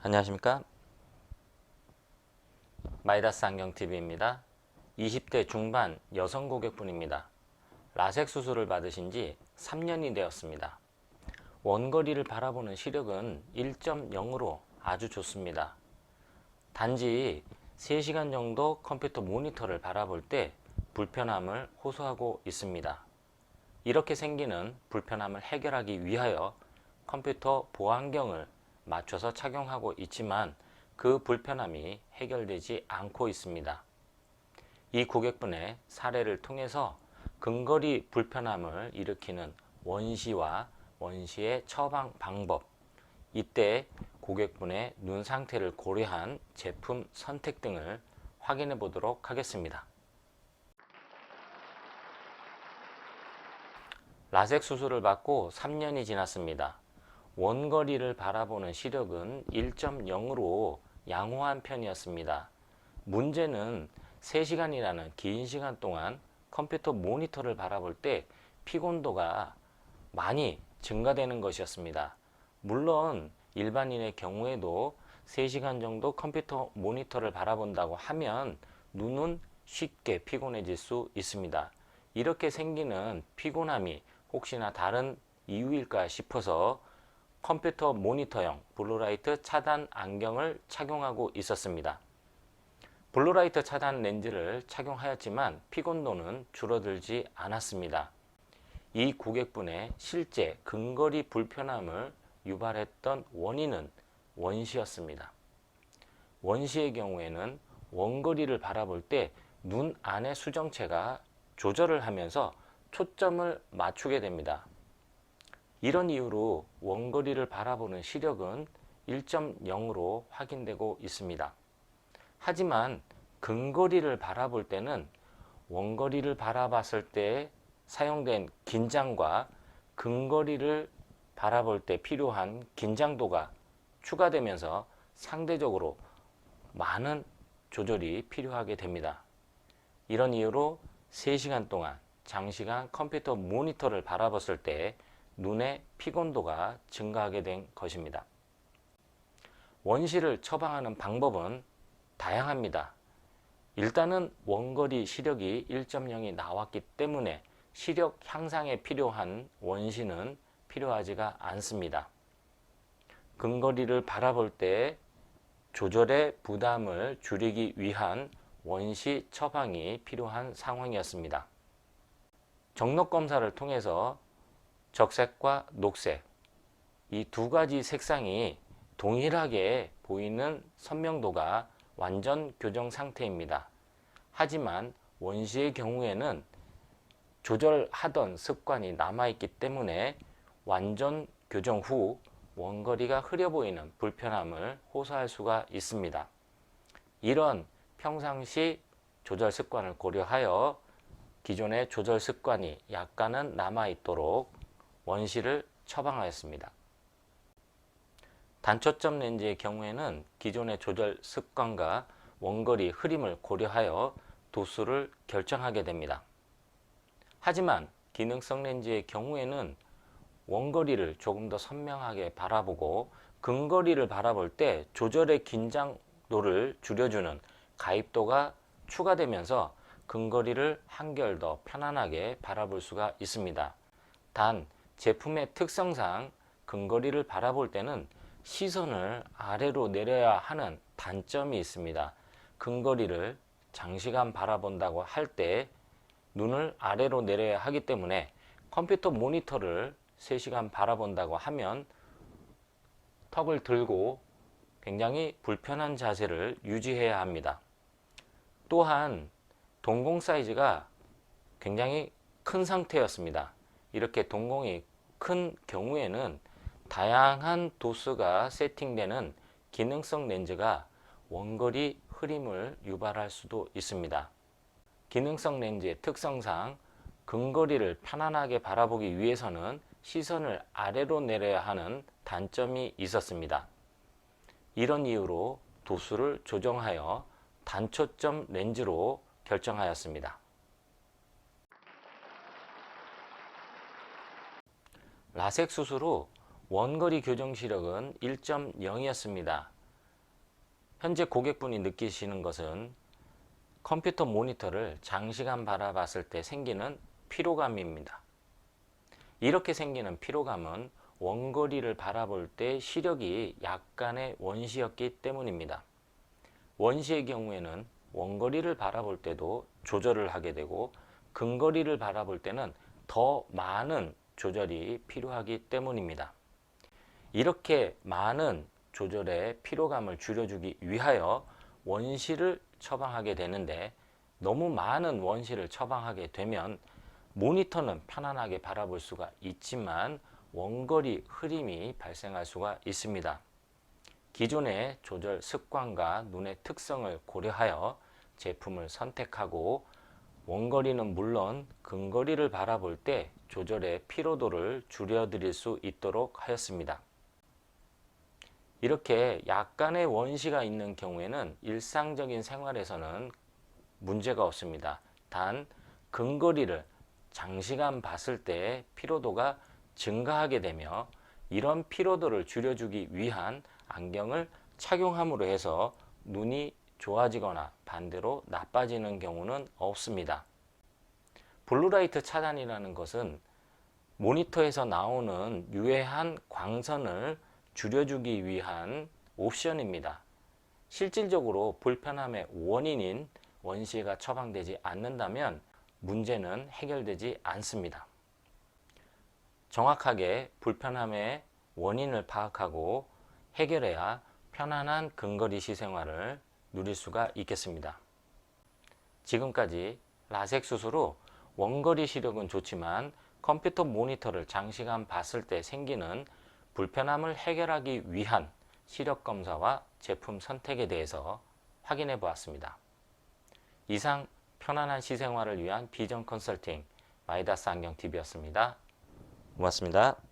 안녕하십니까? 마이다스 안경TV입니다. 20대 중반 여성 고객분입니다. 라섹 수술을 받으신 지 3년이 되었습니다. 원거리를 바라보는 시력은 1.0으로 아주 좋습니다. 단지 3시간 정도 컴퓨터 모니터를 바라볼 때 불편함을 호소하고 있습니다. 이렇게 생기는 불편함을 해결하기 위하여 컴퓨터 보안경을 맞춰서 착용하고 있지만 그 불편함이 해결되지 않고 있습니다. 이 고객분의 사례를 통해서 근거리 불편함을 일으키는 원시와 원시의 처방 방법, 이때 고객분의 눈 상태를 고려한 제품 선택 등을 확인해 보도록 하겠습니다. 라섹 수술을 받고 3년이 지났습니다. 원거리를 바라보는 시력은 1.0으로 양호한 편이었습니다. 문제는 3시간이라는 긴 시간 동안 컴퓨터 모니터를 바라볼 때 피곤도가 많이 증가되는 것이었습니다. 물론 일반인의 경우에도 3시간 정도 컴퓨터 모니터를 바라본다고 하면 눈은 쉽게 피곤해질 수 있습니다. 이렇게 생기는 피곤함이 혹시나 다른 이유일까 싶어서 컴퓨터 모니터형 블루라이트 차단 안경을 착용하고 있었습니다. 블루라이트 차단 렌즈를 착용하였지만 피곤도는 줄어들지 않았습니다. 이 고객분의 실제 근거리 불편함을 유발했던 원인은 원시였습니다. 원시의 경우에는 원거리를 바라볼 때 눈 안의 수정체가 조절을 하면서 초점을 맞추게 됩니다. 이런 이유로 원거리를 바라보는 시력은 1.0으로 확인되고 있습니다. 하지만 근거리를 바라볼 때는 원거리를 바라봤을 때 사용된 긴장과 근거리를 바라볼 때 필요한 긴장도가 추가되면서 상대적으로 많은 조절이 필요하게 됩니다. 이런 이유로 3시간 동안 장시간 컴퓨터 모니터를 바라봤을 때 눈의 피곤도가 증가하게 된 것입니다. 원시를 처방하는 방법은 다양합니다. 일단은 원거리 시력이 1.0이 나왔기 때문에 시력 향상에 필요한 원시는 필요하지가 않습니다. 근거리를 바라볼 때 조절의 부담을 줄이기 위한 원시 처방이 필요한 상황이었습니다. 정록 검사를 통해서 적색과 녹색 이 두 가지 색상이 동일하게 보이는 선명도가 완전 교정 상태입니다. 하지만 원시의 경우에는 조절하던 습관이 남아있기 때문에 완전 교정 후 원거리가 흐려 보이는 불편함을 호소할 수가 있습니다. 이런 평상시 조절 습관을 고려하여 기존의 조절 습관이 약간은 남아있도록 원시를 처방하였습니다. 단초점 렌즈의 경우에는 기존의 조절 습관과 원거리 흐림을 고려하여 도수를 결정하게 됩니다. 하지만 기능성 렌즈의 경우에는 원거리를 조금 더 선명하게 바라보고 근거리를 바라볼 때 조절의 긴장도를 줄여주는 가입도가 추가되면서 근거리를 한결 더 편안하게 바라볼 수가 있습니다. 단 제품의 특성상 근거리를 바라볼 때는 시선을 아래로 내려야 하는 단점이 있습니다. 근거리를 장시간 바라본다고 할 때 눈을 아래로 내려야 하기 때문에 컴퓨터 모니터를 3시간 바라본다고 하면 턱을 들고 굉장히 불편한 자세를 유지해야 합니다. 또한 동공 사이즈가 굉장히 큰 상태였습니다. 이렇게 동공이 큰 경우에는 다양한 도수가 세팅되는 기능성 렌즈가 원거리 흐림을 유발할 수도 있습니다. 기능성 렌즈의 특성상 근거리를 편안하게 바라보기 위해서는 시선을 아래로 내려야 하는 단점이 있었습니다. 이런 이유로 도수를 조정하여 단초점 렌즈로 결정하였습니다. 라섹 수술 후 원거리 교정 시력은 1.0이었습니다. 현재 고객분이 느끼시는 것은 컴퓨터 모니터를 장시간 바라봤을 때 생기는 피로감입니다. 이렇게 생기는 피로감은 원거리를 바라볼 때 시력이 약간의 원시였기 때문입니다. 원시의 경우에는 원거리를 바라볼 때도 조절을 하게 되고 근거리를 바라볼 때는 더 많은 조절이 필요하기 때문입니다. 이렇게 많은 조절의 피로감을 줄여주기 위하여 원시를 처방하게 되는데 너무 많은 원시를 처방하게 되면 모니터는 편안하게 바라볼 수가 있지만 원거리 흐림이 발생할 수가 있습니다. 기존의 조절 습관과 눈의 특성을 고려하여 제품을 선택하고 원거리는 물론 근거리를 바라볼 때 조절의 피로도를 줄여드릴 수 있도록 하였습니다. 이렇게 약간의 원시가 있는 경우에는 일상적인 생활에서는 문제가 없습니다. 단 근거리를 장시간 봤을 때 피로도가 증가하게 되며 이런 피로도를 줄여주기 위한 안경을 착용함으로 해서 눈이 좋아지거나 반대로 나빠지는 경우는 없습니다. 블루라이트 차단이라는 것은 모니터에서 나오는 유해한 광선을 줄여주기 위한 옵션입니다. 실질적으로 불편함의 원인인 원시가 처방되지 않는다면 문제는 해결되지 않습니다. 정확하게 불편함의 원인을 파악하고 해결해야 편안한 근거리 시생활을 누릴 수가 있겠습니다. 지금까지 라섹 수술 후 원거리 시력은 좋지만 컴퓨터 모니터를 장시간 봤을 때 생기는 불편함을 해결하기 위한 시력 검사와 제품 선택에 대해서 확인해 보았습니다. 이상 편안한 시생활을 위한 비전 컨설팅 마이다스 안경 TV였습니다. 고맙습니다.